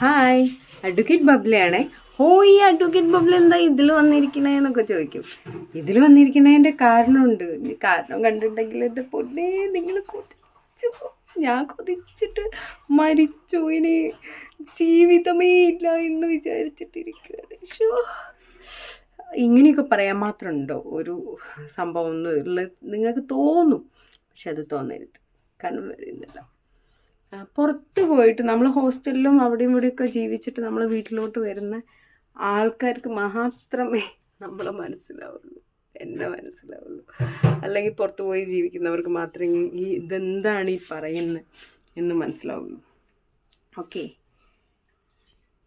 Hi advocate ബബ്ലയാണേ ഓ ഈ advocate ബബ്ല എന്താ ഇതിൽ വന്നിരിക്കണേന്നൊക്കെ ചോദിക്കും. ഇതിൽ വന്നിരിക്കണതിന്റെ കാരണമുണ്ട്. കാരണം കണ്ടിട്ടുണ്ടെങ്കിൽ എന്റെ പൊന്നേ നിങ്ങൾ കൊതിച്ചു ഞാൻ കൊതിച്ചിട്ട് മരിച്ചു. ഇനി ജീവിതമേ ഇല്ല എന്ന് വിചാരിച്ചിട്ടിരിക്കുകയാണ്. ഷോ ഇങ്ങനെയൊക്കെ പറയാൻ മാത്രമുണ്ടോ? ഒരു സംഭവം എന്നുള്ളത് നിങ്ങൾക്ക് തോന്നും. പക്ഷെ അത് തോന്നരുത്. കാരണം വരുന്നില്ല പുറത്ത് പോയിട്ട് നമ്മൾ ഹോസ്റ്റലിലും അവിടെയും ഇവിടെയൊക്കെ ജീവിച്ചിട്ട് നമ്മൾ വീട്ടിലോട്ട് വരുന്ന ആൾക്കാർക്ക് മാത്രമേ നമ്മളെ മനസ്സിലാവുള്ളൂ. എന്നെ മനസ്സിലാവുള്ളൂ. അല്ലെങ്കിൽ പുറത്ത് പോയി ജീവിക്കുന്നവർക്ക് മാത്രമേ ഈ ഇതെന്താണ് ഈ പറയുന്നത് എന്ന് മനസ്സിലാവുള്ളൂ. ഓക്കെ.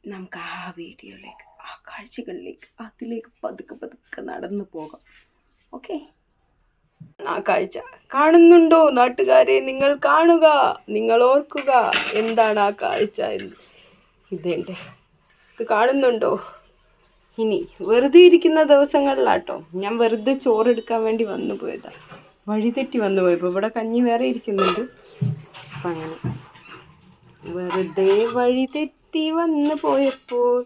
നമുക്ക് ആ വീഡിയോയിലേക്ക് ആ കാഴ്ചകളിലേക്ക് അതിലേക്ക് പതുക്കെ പതുക്കെ നടന്നു പോകാം. ഓക്കെ. ആ കാഴ്ച കാണുന്നുണ്ടോ നാട്ടുകാരെ നിങ്ങൾ കാണുക നിങ്ങൾ ഓർക്കുക എന്താണ് ആ കാഴ്ച എന്ന്. ഇതേണ്ടേ ഇത് കാണുന്നുണ്ടോ? ഇനി വെറുതെ ഇരിക്കുന്ന ദിവസങ്ങളിലാട്ടോ. ഞാൻ വെറുതെ ചോറെടുക്കാൻ വേണ്ടി വന്നു പോയതാ. വഴിതെറ്റി വന്നു പോയപ്പോൾ ഇവിടെ കഞ്ഞി വേറെ ഇരിക്കുന്നുണ്ട്. അപ്പം അങ്ങനെ. വെറുതെ വഴിതെറ്റി വന്നു പോയപ്പോൾ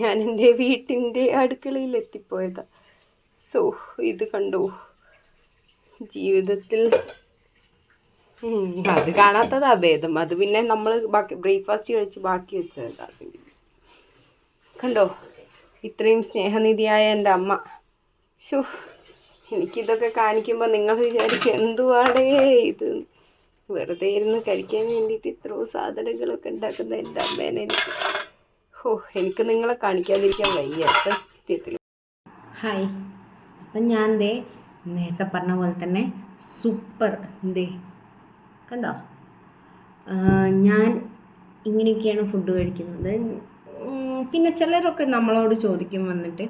ഞാൻ എന്റെ വീട്ടിന്റെ അടുക്കളയിൽ എത്തിപ്പോയതാ. സോ ഇത് കണ്ടോ? ജീവിതത്തിൽ. അത് കാണാത്തതാ ഭേദം. അത് പിന്നെ നമ്മൾ ബാക്കി ബ്രേക്ക്ഫാസ്റ്റ് കഴിച്ച് ബാക്കി വെച്ചതാ. കണ്ടോ? ഇത്രയും സ്നേഹനിധിയായ എന്റെ അമ്മ. ഷോ എനിക്കിതൊക്കെ കാണിക്കുമ്പോൾ നിങ്ങൾ വിചാരിക്കും എന്തുവാടേ ഇത്? വെറുതെ ഇരുന്ന് കഴിക്കാൻ വേണ്ടിയിട്ട് ഇത്രയും സാധനങ്ങളൊക്കെ ഉണ്ടാക്കുന്ന എന്റെ അമ്മേനെ എനിക്ക്. ഓ എനിക്ക് നിങ്ങളെ കാണിക്കാതിരിക്കാൻ വയ്യ. സത്യത്തിൽ ഹായ്. അപ്പം ഞാൻ ദേ നേരത്തെ പറഞ്ഞ പോലെ തന്നെ സൂപ്പർ ദേ കണ്ടോ? ഞാൻ ഇങ്ങനെയൊക്കെയാണ് ഫുഡ് കഴിക്കുന്നത്. പിന്നെ ചിലരൊക്കെ നമ്മളോട് ചോദിക്കും വന്നിട്ട്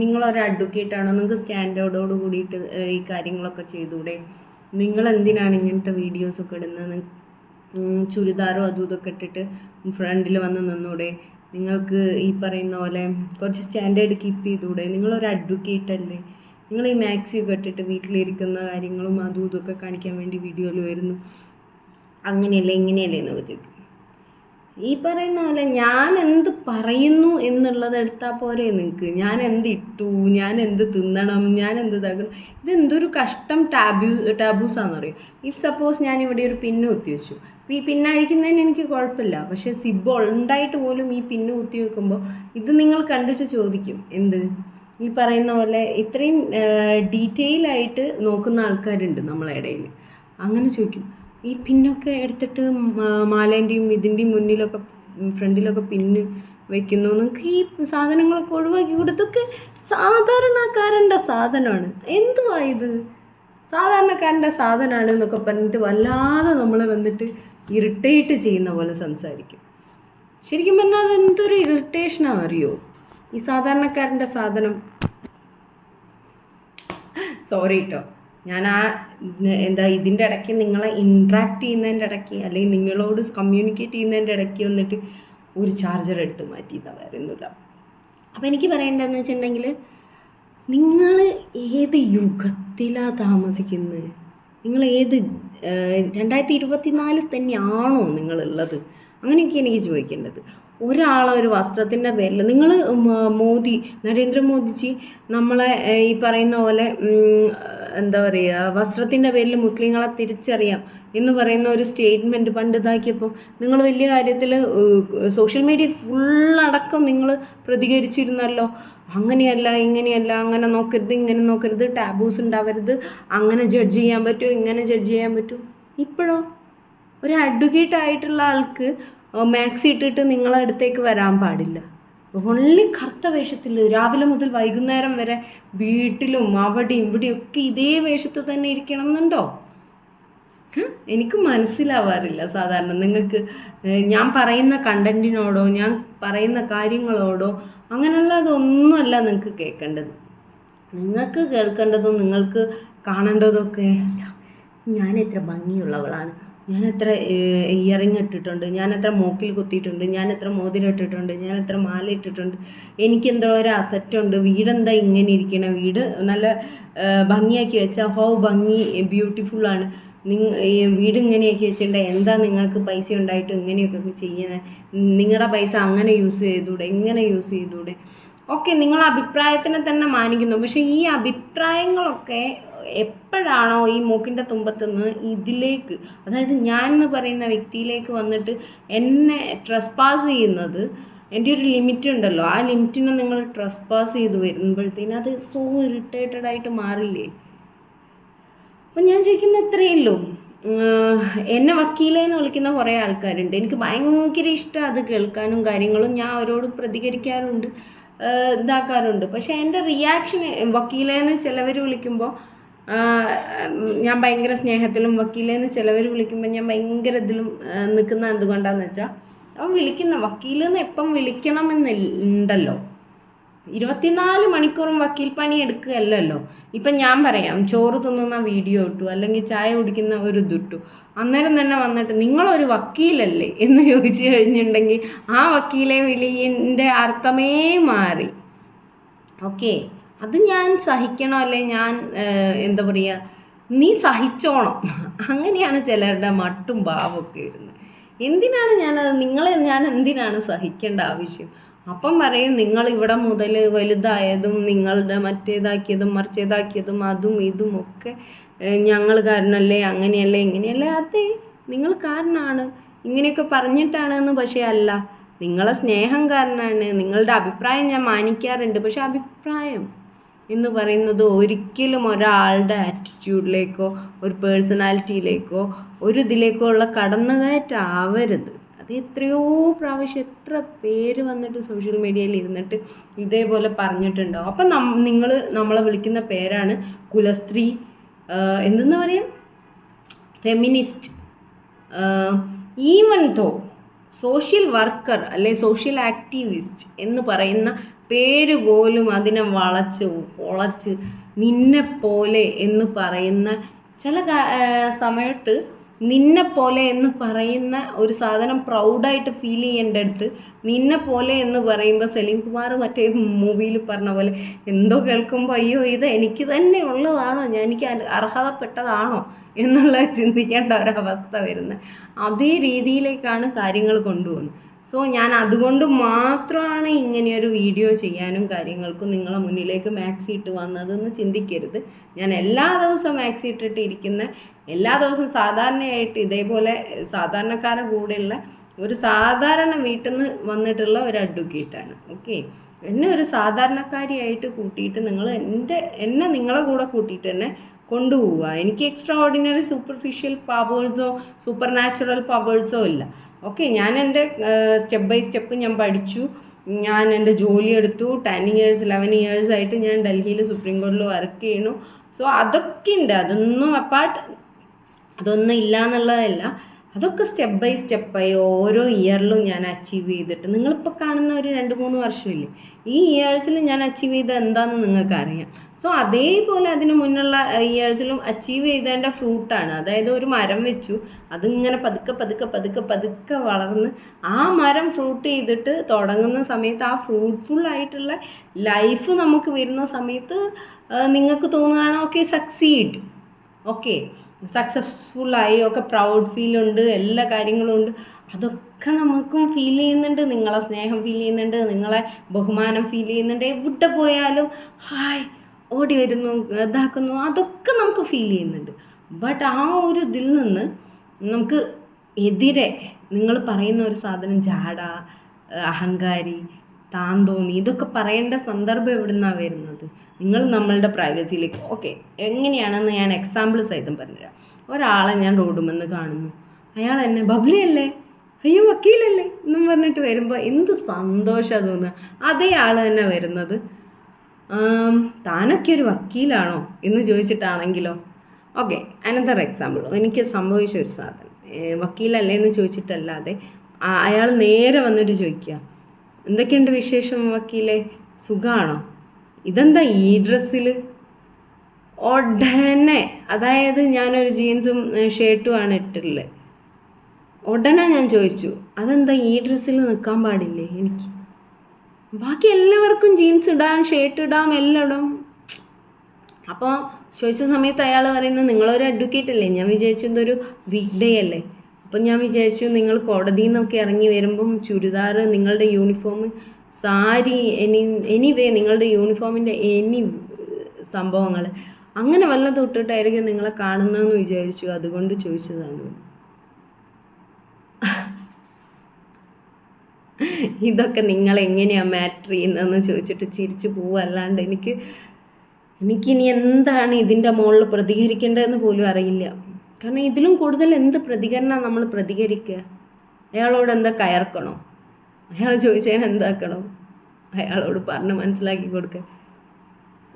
നിങ്ങളൊരു അഡ്വക്കേറ്റാണോ നിങ്ങൾക്ക് സ്റ്റാൻഡേർഡോട് കൂടിയിട്ട് ഈ കാര്യങ്ങളൊക്കെ ചെയ്തൂടെ? നിങ്ങൾ എന്തിനാണ് ഇങ്ങനത്തെ വീഡിയോസൊക്കെ ഇടുന്നത്? ചുരിദാറും അതും ഇതൊക്കെ ഇട്ടിട്ട് ഫ്രണ്ടിൽ വന്ന് നിന്നൂടെ? നിങ്ങൾക്ക് ഈ പറയുന്ന പോലെ കുറച്ച് സ്റ്റാൻഡേർഡ് കീപ്പ് ചെയ്തൂടെ? നിങ്ങളൊരു അഡ്വക്കേറ്റ് അല്ലേ? നിങ്ങൾ ഈ മാക്സി ഒക്കെ ഇട്ടിട്ട് വീട്ടിലിരിക്കുന്ന കാര്യങ്ങളും അതും ഇതൊക്കെ കാണിക്കാൻ വേണ്ടി വീഡിയോയിൽ വരുന്നു. അങ്ങനെയല്ലേ ഇങ്ങനെയല്ലേ എന്നൊക്കെ ചോദിക്കും. ഈ പറയുന്ന പോലെ ഞാൻ എന്ത് പറയുന്നു എന്നുള്ളത് എടുത്താൽ പോരെ നിങ്ങൾക്ക് ഞാൻ എന്ത് ഇട്ടു ഞാൻ എന്ത് തിന്നണം ഞാൻ എന്ത് ഇതാക്കണം. ഇതെന്തൊരു കഷ്ടം ടാബ്യൂ ടാബൂസാണെന്നറിയോ ഇഫ് സപ്പോസ് ഞാൻ ഇവിടെ ഒരു പിന്ന് കുത്തി വെച്ചു. ഈ പിന്നെ അഴിക്കുന്നതിന് എനിക്ക് കുഴപ്പമില്ല. പക്ഷേ സിബ് ഉണ്ടായിട്ട് പോലും ഈ പിന്ന് കുത്തി വെക്കുമ്പോൾ ഇത് നിങ്ങൾ കണ്ടിട്ട് ചോദിക്കും. എന്ത്? ഈ പറയുന്ന പോലെ ഇത്രയും ഡീറ്റെയിൽ ആയിട്ട് നോക്കുന്ന ആൾക്കാരുണ്ട് നമ്മളെ ഇടയിൽ. അങ്ങനെ ചോദിക്കും ഈ പിന്നൊക്കെ എടുത്തിട്ട് മാലേന്റെയും ഇതിന്റെയും മുന്നിലൊക്കെ ഫ്രണ്ടിലൊക്കെ പിന്ന് വെക്കുന്നു? നിങ്ങൾക്ക് ഈ സാധനങ്ങളൊക്കെ ഒഴിവാക്കി കൊടുത്തൊക്കെ സാധാരണക്കാരന്റെ സാധനമാണ്. എന്തുവാ ഇത്? സാധാരണക്കാരന്റെ സാധനമാണ് എന്നൊക്കെ പറഞ്ഞിട്ട് വല്ലാതെ നമ്മളെ വന്നിട്ട് ഇറിറ്റേറ്റ് ചെയ്യുന്ന പോലെ സംസാരിക്കും. ശരിക്കും പറഞ്ഞാൽ അതെന്തൊരു ഇറിറ്റേഷനാണ് അറിയോ ഈ സാധാരണക്കാരന്റെ സാധനം. സോറി കേട്ടോ ഞാൻ ആ എന്താ ഇതിന്റെ ഇടയ്ക്ക് നിങ്ങളെ ഇൻട്രാക്ട് ചെയ്യുന്നതിന്റെ ഇടയ്ക്ക് അല്ലെങ്കിൽ നിങ്ങളോട് കമ്മ്യൂണിക്കേറ്റ് ചെയ്യുന്നതിന്റെ ഇടയ്ക്ക് വന്നിട്ട് ഒരു ചാർജർ എടുത്ത് മാറ്റിയതാണ് വരുന്നില്ല അപ്പോൾ എനിക്ക് പറയേണ്ടതെന്ന് വെച്ചിട്ടുണ്ടെങ്കിൽ നിങ്ങൾ ഏത് യുഗത്തിലാണ് താമസിക്കുന്നത്? നിങ്ങൾ ഏത് രണ്ടായിരത്തി ഇരുപത്തി നാലിൽ തന്നെയാണോ നിങ്ങളുള്ളത്? അങ്ങനെയൊക്കെ എനിക്ക് ചോദിക്കേണ്ടത്. ഒരാളെ ഒരു വസ്ത്രത്തിന്റെ പേരിൽ. നിങ്ങൾ മോദി നരേന്ദ്രമോദിജി നമ്മളെ ഈ പറയുന്ന പോലെ എന്താ പറയുക വസ്ത്രത്തിന്റെ പേരിൽ മുസ്ലിങ്ങളെ തിരിച്ചറിയാം എന്ന് പറയുന്ന ഒരു സ്റ്റേറ്റ്മെന്റ് പണ്ട് ഇതാക്കിയപ്പോൾ നിങ്ങൾ വലിയ കാര്യത്തിൽ സോഷ്യൽ മീഡിയ ഫുള്ളടക്കം നിങ്ങൾ പ്രതികരിച്ചിരുന്നല്ലോ. അങ്ങനെയല്ല ഇങ്ങനെയല്ല അങ്ങനെ നോക്കരുത് ഇങ്ങനെ നോക്കരുത് ടാബൂസ് ഉണ്ടാവരുത് അങ്ങനെ ജഡ്ജ് ചെയ്യാൻ പറ്റുമോ ഇങ്ങനെ ജഡ്ജ് ചെയ്യാൻ പറ്റുമോ ഇപ്പോഴോ? ഒരു അഡ്വക്കേറ്റ് ആയിട്ടുള്ള ആൾക്ക് മാക്സി ഇട്ടിട്ട് നിങ്ങളെ അടുത്തേക്ക് വരാൻ പാടില്ല. ഓൺലി കറുത്ത വേഷത്തിൽ രാവിലെ മുതൽ വൈകുന്നേരം വരെ വീട്ടിലും അവിടെയും ഇവിടെയും ഒക്കെ ഇതേ വേഷത്തിൽ തന്നെ ഇരിക്കണം എന്നുണ്ടോ? എനിക്ക് മനസ്സിലാവാറില്ല സാധാരണ. നിങ്ങൾക്ക് ഞാൻ പറയുന്ന കണ്ടന്റിനോടോ ഞാൻ പറയുന്ന കാര്യങ്ങളോടോ അങ്ങനെയുള്ളതൊന്നുമല്ല നിങ്ങൾക്ക് കേൾക്കേണ്ടത്. നിങ്ങൾക്ക് കേൾക്കേണ്ടതും നിങ്ങൾക്ക് കാണേണ്ടതൊക്കെ ഞാൻ എത്ര ഭംഗിയുള്ളവളാണ്. ഞാൻ എത്ര ഇയറിങ് ഇട്ടിട്ടുണ്ട്. ഞാൻ എത്ര മൂക്കിൽ കുത്തിയിട്ടുണ്ട്. ഞാൻ എത്ര മോതിരം ഇട്ടിട്ടുണ്ട് ഞാൻ എത്ര മാല ഇട്ടിട്ടുണ്ട് എനിക്ക് എന്തോ ഒരു അസറ്റുണ്ട് വീടെന്താ ഇങ്ങനെ ഇരിക്കണം? വീട് നല്ല ഭംഗിയാക്കി വെച്ചാൽ ഹോ ഭംഗി ബ്യൂട്ടിഫുള്ളാണ് നിങ്ങ വീട് ഇങ്ങനെയൊക്കെ വെച്ചിട്ടുണ്ട്? എന്താ നിങ്ങൾക്ക് പൈസ ഉണ്ടായിട്ട് ഇങ്ങനെയൊക്കെ ചെയ്യുന്നത് നിങ്ങളുടെ പൈസ അങ്ങനെ യൂസ് ചെയ്തൂടെ? ഇങ്ങനെ യൂസ് ചെയ്തൂടെ? ഓക്കെ നിങ്ങൾ അഭിപ്രായത്തിനെ തന്നെ മാനിക്കുന്നു. പക്ഷേ ഈ അഭിപ്രായങ്ങളൊക്കെ എപ്പോഴാണോ ഈ മൂക്കിന്റെ തുമ്പത്തുനിന്ന് ഇതിലേക്ക് അതായത് ഞാൻ എന്ന് പറയുന്ന വ്യക്തിയിലേക്ക് വന്നിട്ട് എന്നെ ട്രസ്പാസ് ചെയ്യുന്നത് എന്റെ ഒരു ലിമിറ്റ് ഉണ്ടല്ലോ. ആ ലിമിറ്റിനെ നിങ്ങൾ ട്രസ്പാസ് ചെയ്ത് വരുമ്പോഴത്തേനും അത് സോ ഇറിറ്റേറ്റഡ് ആയിട്ട് മാറില്ലേ? അപ്പം ഞാൻ ചോദിക്കുന്ന ഇത്രയേ ഉള്ളൂ. എന്നെ വക്കീലേ എന്ന് വിളിക്കുന്ന കുറേ ആൾക്കാരുണ്ട്. എനിക്ക് ഭയങ്കര ഇഷ്ടം അത് കേൾക്കാനും കാര്യങ്ങളും. ഞാൻ അവരോട് പ്രതികരിക്കാറുണ്ട്. ഇതാക്കാറുണ്ട് പക്ഷേ എന്റെ റിയാക്ഷൻ വക്കീലേന്ന് ചിലവർ വിളിക്കുമ്പോൾ ഞാൻ ഭയങ്കര സ്നേഹത്തിലും വക്കീലേന്ന് ചിലവർ വിളിക്കുമ്പോൾ ഞാൻ ഭയങ്കര ഇതിലും നിൽക്കുന്ന എന്തുകൊണ്ടാണെന്ന് വെച്ചാൽ അവൻ വിളിക്കുന്ന വക്കീലെന്ന് എപ്പം വിളിക്കണമെന്നുണ്ടല്ലോ ഇരുപത്തിനാല് മണിക്കൂറും വക്കീൽ പണി എടുക്കുകയല്ലല്ലോ. ഇപ്പം ഞാൻ പറയാം ചോറ് തിന്നുന്ന വീഡിയോ ഇട്ടു അല്ലെങ്കിൽ ചായ കുടിക്കുന്ന ഒരു ഇതിട്ടു അന്നേരം തന്നെ വന്നിട്ട് നിങ്ങളൊരു വക്കീലല്ലേ? എന്ന് ചോദിച്ചു കഴിഞ്ഞിട്ടുണ്ടെങ്കിൽ ആ വക്കീലെ വിളിന്റെ അർത്ഥമേ മാറി. ഓക്കെ അത് ഞാൻ സഹിക്കണോ? അല്ലെ ഞാൻ എന്താ പറയുക നീ സഹിച്ചോണം. അങ്ങനെയാണ് ചിലരുടെ മട്ടും ഭാവമൊക്കെ വരുന്നത്. എന്തിനാണ് ഞാനത്? നിങ്ങളെ ഞാൻ എന്തിനാണ് സഹിക്കേണ്ട ആവശ്യം? അപ്പം പറയും നിങ്ങൾ ഇവിടെ മുതൽ വലുതായതും നിങ്ങളുടെ മറ്റേതാക്കിയതും മറിച്ചേതാക്കിയതും അതും ഇതും ഒക്കെ ഞങ്ങൾ കാരണമല്ലേ അങ്ങനെയല്ലേ ഇങ്ങനെയല്ലേ? അതെ നിങ്ങൾ കാരണമാണ്. ഇങ്ങനെയൊക്കെ പറഞ്ഞിട്ടാണെന്ന് പക്ഷേ അല്ല. നിങ്ങളെ സ്നേഹം കാരണമാണ്. നിങ്ങളുടെ അഭിപ്രായം ഞാൻ മാനിക്കാറുണ്ട്. പക്ഷെ അഭിപ്രായം എന്ന് പറയുന്നത് ഒരിക്കലും ഒരാളുടെ ആറ്റിറ്റ്യൂഡിലേക്കോ ഒരു പേഴ്സണാലിറ്റിയിലേക്കോ ഒരു ഇതിലേക്കോ ഉള്ള കടന്നുകയറ്റാവരുത് അത് എത്രയോ പ്രാവശ്യം എത്ര പേര് വന്നിട്ട് സോഷ്യൽ മീഡിയയിൽ ഇരുന്നിട്ട് ഇതേപോലെ പറഞ്ഞിട്ടുണ്ടാവും അപ്പം നം നിങ്ങൾ നമ്മളെ വിളിക്കുന്ന പേരാണ് കുലസ്ത്രീ എന്തെന്ന് പറയാം? Feminist even though social worker അല്ലെ സോഷ്യൽ ആക്ടിവിസ്റ്റ് എന്ന് പറയുന്ന പേര് പോലും അതിനെ വളച്ച് വളച്ച് നിന്നെപ്പോലെ എന്ന് പറയുന്ന ചില സമയത്ത് നിന്നെ പോലെ എന്ന് പറയുന്ന ഒരു സാധനം പ്രൗഡായിട്ട് ഫീൽ ചെയ്യേണ്ട അടുത്ത് നിന്നെ പോലെ എന്ന് പറയുമ്പോൾ സലീം കുമാർ മറ്റേ മൂവിയിൽ പറഞ്ഞ പോലെ എന്തോ കേൾക്കുമ്പോൾ അയ്യോ ഇത് എനിക്ക് തന്നെ ഉള്ളതാണോ? ഞാൻ എനിക്ക് അർഹതപ്പെട്ടതാണോ? എന്നുള്ള ചിന്തിക്കേണ്ട ഒരവസ്ഥ വരുന്നത്. അതേ രീതിയിലേക്കാണ് കാര്യങ്ങൾ കൊണ്ടുപോകുന്നത്. സോ ഞാൻ അതുകൊണ്ട് മാത്രമാണ് ഇങ്ങനെയൊരു വീഡിയോ ചെയ്യാനും കാര്യങ്ങൾക്കും നിങ്ങളെ മുന്നിലേക്ക് മാക്സി ഇട്ട് വന്നതെന്ന് ചിന്തിക്കരുത്. ഞാൻ എല്ലാ ദിവസവും മാക്സി ഇട്ടിട്ട് ഇരിക്കുന്ന എല്ലാ ദിവസവും സാധാരണയായിട്ട് ഇതേപോലെ സാധാരണക്കാരുടെ കൂടെയുള്ള ഒരു സാധാരണ വീട്ടിൽ നിന്ന് വന്നിട്ടുള്ള ഒരു അഡ്വക്കേറ്റാണ് ഓക്കെ എന്നെ ഒരു സാധാരണക്കാരിയായിട്ട് കൂട്ടിയിട്ട് നിങ്ങൾ എന്റെ എന്നെ നിങ്ങളെ കൂടെ കൂട്ടിയിട്ട് തന്നെ കൊണ്ടുപോവുക. എനിക്ക് എക്സ്ട്രാ ഓർഡിനറി സൂപ്പർഫിഷ്യൽ പവേഴ്സോ സൂപ്പർ നാച്ചുറൽ പവേഴ്സോ ഇല്ല. ഓക്കെ ഞാൻ എന്റെ സ്റ്റെപ്പ് ബൈ സ്റ്റെപ്പ് ഞാൻ പഠിച്ചു. ഞാൻ എന്റെ ജോലി എടുത്തു. ടെൻ ഇയേഴ്സ് ഇലവൻ ഇയേഴ്സ് ആയിട്ട് ഞാൻ ഡൽഹിയിൽ സുപ്രീം കോടതിയിൽ വർക്ക് ചെയ്യണു സോ അതൊക്കെ ഉണ്ട്. അതൊന്നും അപ്പാർട്ട് അതൊന്നും ഇല്ല എന്നുള്ളതല്ല അതൊക്കെ സ്റ്റെപ്പ് ബൈ സ്റ്റെപ്പായി ഓരോ ഇയറിലും ഞാൻ അച്ചീവ് ചെയ്തിട്ട്. നിങ്ങളിപ്പോൾ കാണുന്ന ഒരു രണ്ട് മൂന്ന് വർഷമില്ലേ? ഈ ഇയേഴ്സിൽ ഞാൻ അച്ചീവ് ചെയ്ത എന്താണെന്ന് നിങ്ങൾക്ക് അറിയാം സോ അതേപോലെ അതിന് മുന്നുള്ള ഇയേഴ്സിലും അച്ചീവ് ചെയ്തതിന്റെ ഫ്രൂട്ടാണ് അതായത് ഒരു മരം വെച്ചു. അതിങ്ങനെ പതുക്കെ പതുക്കെ പതുക്കെ പതുക്കെ വളർന്ന് ആ മരം ഫ്രൂട്ട് ചെയ്തിട്ട് തുടങ്ങുന്ന സമയത്ത് ആ ഫ്രൂട്ട്ഫുൾ ആയിട്ടുള്ള ലൈഫ് നമുക്ക് വരുന്ന സമയത്ത് നിങ്ങൾക്ക് തോന്നുകയാണ് ഓക്കെ സക്സീഡ് ഓക്കെ. സക്സസ്ഫുള്ളായി ഒക്കെ പ്രൗഡ് ഫീൽ ഉണ്ട് എല്ലാ കാര്യങ്ങളും ഉണ്ട്. അതൊക്കെ നമുക്കും ഫീൽ ചെയ്യുന്നുണ്ട്. നിങ്ങളെ സ്നേഹം ഫീൽ ചെയ്യുന്നുണ്ട്. നിങ്ങളെ ബഹുമാനം ഫീൽ ചെയ്യുന്നുണ്ട്. എവിടെ പോയാലും ഹായ് ഓടി വരുന്നു ഇതാക്കുന്നു. അതൊക്കെ നമുക്ക് ഫീൽ ചെയ്യുന്നുണ്ട്. ബട്ട് ആ ഒരു ഇതിൽ നിന്ന് നമുക്ക് എതിരെ നിങ്ങൾ പറയുന്ന ഒരു സാധനം ജാട അഹങ്കാരി താൻ തോന്നി ഇതൊക്കെ പറയേണ്ട സന്ദർഭം എവിടുന്നാണ് വരുന്നത്? നിങ്ങൾ നമ്മളുടെ പ്രൈവസിയിലേക്ക് ഓക്കെ എങ്ങനെയാണെന്ന് ഞാൻ എക്സാമ്പിൾ സഹിതം പറഞ്ഞുതരാം. ഒരാളെ ഞാൻ റോഡുമെന്ന് കാണുന്നു. അയാൾ എന്നെ ബബ്ലി അല്ലേ? അയ്യോ വക്കീലല്ലേ? എന്നും പറഞ്ഞിട്ട് വരുമ്പോൾ എന്ത് സന്തോഷമാണ് തോന്നുക. അതേ ആൾ തന്നെ വരുന്നത് താനൊക്കെ ഒരു വക്കീലാണോ? എന്ന് ചോദിച്ചിട്ടാണെങ്കിലോ? ഓക്കെ അനന്തർ എക്സാമ്പിൾ എനിക്ക് സംഭവിച്ച ഒരു സാധനം. വക്കീലല്ലേ എന്ന് ചോദിച്ചിട്ടല്ലാതെ അയാൾ നേരെ വന്നിട്ട് ചോദിക്കുക എന്തൊക്കെയുണ്ട് വിശേഷം വക്കീലെ? സുഖാണോ? ഇതെന്താ ഈ ഡ്രസ്സിൽ ഉടനെ അതായത് ഞാനൊരു ജീൻസും ഷർട്ടുമാണ് ഇട്ടിട്ടുള്ളത് ഉടനെ ഞാൻ ചോദിച്ചു അതെന്താ ഈ ഡ്രസ്സിൽ നിൽക്കാൻ പാടില്ലേ എനിക്ക്? ബാക്കി എല്ലാവർക്കും ജീൻസ് ഇടാം ഷർട്ട് ഇടാം എല്ലാം ഇടാം. അപ്പോൾ ചോദിച്ച സമയത്ത് അയാൾ പറയുന്നത് നിങ്ങളൊരു അഡ്വക്കേറ്റ് അല്ലേ? ഞാൻ വിചാരിച്ചു എന്തൊരു വീക്ക് ഡേ അല്ലേ? അപ്പം ഞാൻ വിചാരിച്ചു നിങ്ങൾ കോടതിയിൽ നിന്നൊക്കെ ഇറങ്ങി വരുമ്പം ചുരിദാർ നിങ്ങളുടെ യൂണിഫോം സാരി എനി എനിവേ നിങ്ങളുടെ യൂണിഫോമിന്റെ എനി സംഭവങ്ങൾ. അങ്ങനെ വല്ലതും ഇട്ടിട്ടായിരിക്കും നിങ്ങളെ കാണുന്നതെന്ന് വിചാരിച്ചു. അതുകൊണ്ട് ചോദിച്ചതാണ്. ഇതൊക്കെ നിങ്ങൾ എങ്ങനെയാണ് മാറ്റർ ചെയ്യുന്നതെന്ന് ചോദിച്ചിട്ട് ചിരിച്ചു പോവല്ലാണ്ട് എനിക്ക് എനിക്കിനി എന്താണ് ഇതിന്റെ മുകളിൽ പ്രതികരിക്കേണ്ടതെന്ന് പോലും അറിയില്ല. കാരണം ഇതിലും കൂടുതൽ എന്ത് പ്രതികരണം നമ്മൾ പ്രതികരിക്കുക? അയാളോട് എന്താ കയർക്കണോ? അയാൾ ചോദിച്ചതിന് എന്താക്കണം? അയാളോട് പറഞ്ഞ് മനസ്സിലാക്കി കൊടുക്കുക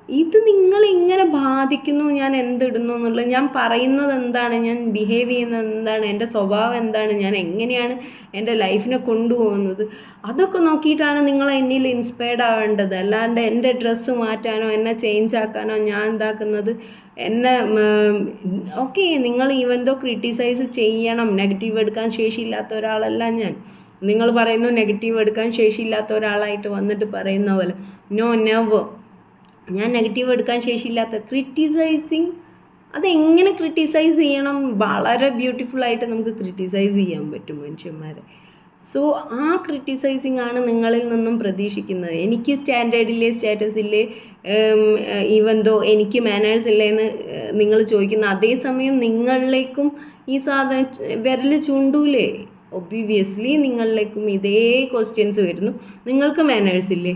ഇത് നിങ്ങൾ ഇങ്ങനെ ബാധിക്കുന്നു ഞാൻ എന്തിടുന്നു എന്നുള്ളത് ഞാൻ പറയുന്നത് എന്താണ്? ഞാൻ ബിഹേവ് ചെയ്യുന്നത് എന്താണ്? എന്റെ സ്വഭാവം എന്താണ്? ഞാൻ എങ്ങനെയാണ് എന്റെ ലൈഫിനെ കൊണ്ടുപോകുന്നത്? അതൊക്കെ നോക്കിയിട്ടാണ് നിങ്ങൾ എന്നിൽ ഇൻസ്പയർഡ് ആവേണ്ടത്. അല്ലാണ്ട് എന്റെ ഡ്രസ്സ് മാറ്റാനോ എന്നെ ചേഞ്ച് ആക്കാനോ ഞാൻ എന്താക്കുന്നത് എന്നെ ഓക്കെ നിങ്ങൾ ഈവൻതോ ക്രിട്ടിസൈസ് ചെയ്യണം നെഗറ്റീവ് എടുക്കാൻ ശേഷിയില്ലാത്ത ഒരാളല്ല ഞാൻ. നിങ്ങൾ പറയുന്നു നെഗറ്റീവ് എടുക്കാൻ ശേഷിയില്ലാത്ത ഒരാളായിട്ട് വന്നിട്ട് പറയുന്ന പോലെ. നോ നെവ് ഞാൻ നെഗറ്റീവ് എടുക്കാൻ ശേഷിയില്ലാത്ത ക്രിറ്റിസൈസിങ് അതെങ്ങനെ ക്രിറ്റിസൈസ് ചെയ്യണം? വളരെ ബ്യൂട്ടിഫുള്ളായിട്ട് നമുക്ക് ക്രിറ്റിസൈസ് ചെയ്യാൻ പറ്റും മനുഷ്യന്മാരെ. സോ ആ ക്രിറ്റിസൈസിങ് ആണ് നിങ്ങളിൽ നിന്നും പ്രതീക്ഷിക്കുന്നത്. എനിക്ക് സ്റ്റാൻഡേർഡില്ലേ സ്റ്റാറ്റസില്ലേ ഈവൻ ദോ എനിക്ക് മാനേഴ്സ് ഇല്ലേ എന്ന് നിങ്ങൾ ചോദിക്കുന്ന അതേസമയം നിങ്ങളിലേക്കും ഈ സാധനം വിരൽ ചൂണ്ടൂലേ? ഒബ്വിയസ്ലി നിങ്ങളിലേക്കും ഇതേ ക്വസ്റ്റ്യൻസ് വരുന്നു. നിങ്ങൾക്ക് മാനേഴ്സ് ഇല്ലേ?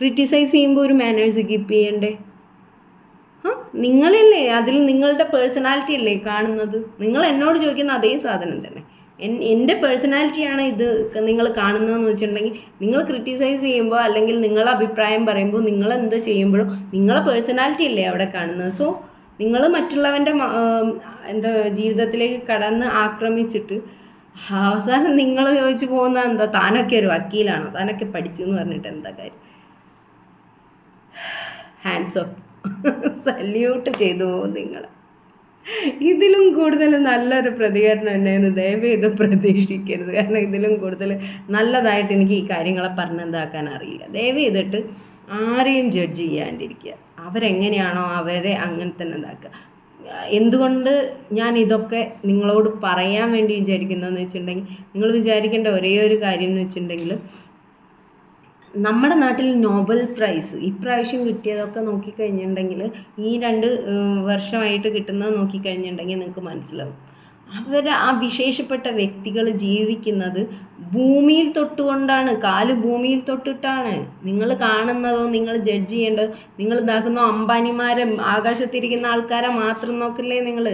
ക്രിറ്റിസൈസ് ചെയ്യുമ്പോൾ ഒരു മാനേഴ്സ് കീപ്പ് ചെയ്യണ്ടേ? നിങ്ങളല്ലേ? അതിൽ നിങ്ങളുടെ പേഴ്സണാലിറ്റി അല്ലേ കാണുന്നത്? നിങ്ങൾ എന്നോട് ചോദിക്കുന്ന അതേ സാധനം തന്നെ. എൻ എന്റെ പേഴ്സണാലിറ്റിയാണ് ഇത് നിങ്ങൾ കാണുന്നതെന്ന് വെച്ചിട്ടുണ്ടെങ്കിൽ നിങ്ങൾ ക്രിറ്റിസൈസ് ചെയ്യുമ്പോൾ അല്ലെങ്കിൽ നിങ്ങളെ അഭിപ്രായം പറയുമ്പോൾ നിങ്ങൾ എന്ത് ചെയ്യുമ്പോഴും നിങ്ങളെ പേഴ്സണാലിറ്റി അല്ലേ അവിടെ കാണുന്നത്. സോ നിങ്ങൾ മറ്റുള്ളവന്റെ എന്താ ജീവിതത്തിലേക്ക് കടന്ന് ആക്രമിച്ചിട്ട് അവസാനം നിങ്ങൾ ചോദിച്ചു പോകുന്ന എന്താ? താനൊക്കെ ഒരു വക്കീലാണോ? താനൊക്കെ പഠിച്ചു എന്ന് പറഞ്ഞിട്ട് എന്താ കാര്യം? ഹാൻഡ്സ് ഓഫ് സല്യൂട്ട് ചെയ്തു പോകും നിങ്ങൾ ഇതിലും കൂടുതൽ നല്ലൊരു പ്രതികരണം എന്നെയെന്ന് ദയവേത് പ്രതീക്ഷിക്കരുത്. കാരണം ഇതിലും കൂടുതൽ നല്ലതായിട്ട് എനിക്ക് ഈ കാര്യങ്ങളെ പറഞ്ഞെന്താക്കാൻ അറിയില്ല. ദയവ് ചെയ്തിട്ട് ആരെയും ജഡ്ജ് ചെയ്യാണ്ടിരിക്കുക. അവരെങ്ങനെയാണോ അവരെ അങ്ങനെ തന്നെ ഇതാക്കുക എന്തുകൊണ്ട് ഞാൻ ഇതൊക്കെ നിങ്ങളോട് പറയാൻ വേണ്ടി വിചാരിക്കുന്നതെന്ന് വെച്ചിട്ടുണ്ടെങ്കിൽ നിങ്ങൾ വിചാരിക്കേണ്ട ഒരേ ഒരു കാര്യം എന്ന് വെച്ചിട്ടുണ്ടെങ്കിൽ നമ്മുടെ നാട്ടിൽ നോബൽ പ്രൈസ് ഇപ്രാവശ്യം കിട്ടിയതൊക്കെ നോക്കിക്കഴിഞ്ഞിട്ടുണ്ടെങ്കിൽ ഈ രണ്ട് വർഷമായിട്ട് കിട്ടുന്നത് നോക്കിക്കഴിഞ്ഞിട്ടുണ്ടെങ്കിൽ നിങ്ങൾക്ക് മനസ്സിലാവും. അവർ ആ വിശേഷപ്പെട്ട വ്യക്തികൾ ജീവിക്കുന്നത് ഭൂമിയിൽ തൊട്ടുകൊണ്ടാണ് കാൽ ഭൂമിയിൽ തൊട്ടിട്ടാണ്. നിങ്ങൾ കാണുന്നതോ നിങ്ങൾ ജഡ്ജ് ചെയ്യേണ്ടതോ നിങ്ങൾ ഇതാക്കുന്നോ അംബാനിമാരെ ആകാശത്തിരിക്കുന്ന ആൾക്കാരെ മാത്രം നോക്കില്ലേ നിങ്ങൾ?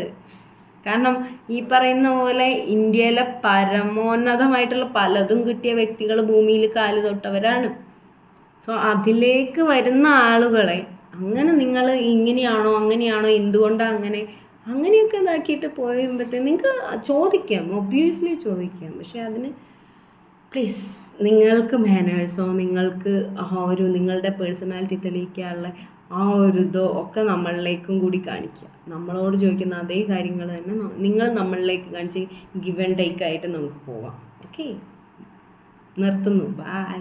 കാരണം ഈ പറയുന്ന പോലെ ഇന്ത്യയിലെ പരമോന്നതമായിട്ടുള്ള പലതും കിട്ടിയ വ്യക്തികൾ ഭൂമിയിൽ കാൽ തൊട്ടവരാണ്. സോ അതിലേക്ക് വരുന്ന ആളുകളെ അങ്ങനെ നിങ്ങൾ ഇങ്ങനെയാണോ അങ്ങനെയാണോ എന്തുകൊണ്ടാണ് അങ്ങനെ അങ്ങനെയൊക്കെ ഇതാക്കിയിട്ട് പോയുമ്പോഴത്തേ നിങ്ങൾക്ക് ചോദിക്കാം ഒബ്വിയസ്ലി ചോദിക്കാം. പക്ഷെ അതിന് പ്ലീസ് നിങ്ങൾക്ക് മാനേഴ്സോ നിങ്ങൾക്ക് ആ ഒരു നിങ്ങളുടെ പേഴ്സണാലിറ്റി തെളിയിക്കാനുള്ള ആ ഒരു ഇതോ ഒക്കെ നമ്മളിലേക്കും കൂടി കാണിക്കുക നമ്മളോട് ചോദിക്കുന്ന അതേ കാര്യങ്ങൾ തന്നെ നിങ്ങൾ നമ്മളിലേക്ക് കാണിച്ച് ഗിവൻ ടേക്ക് ആയിട്ട് നമുക്ക് പോവാം. ഓക്കെ നിർത്തുന്നു. ബൈ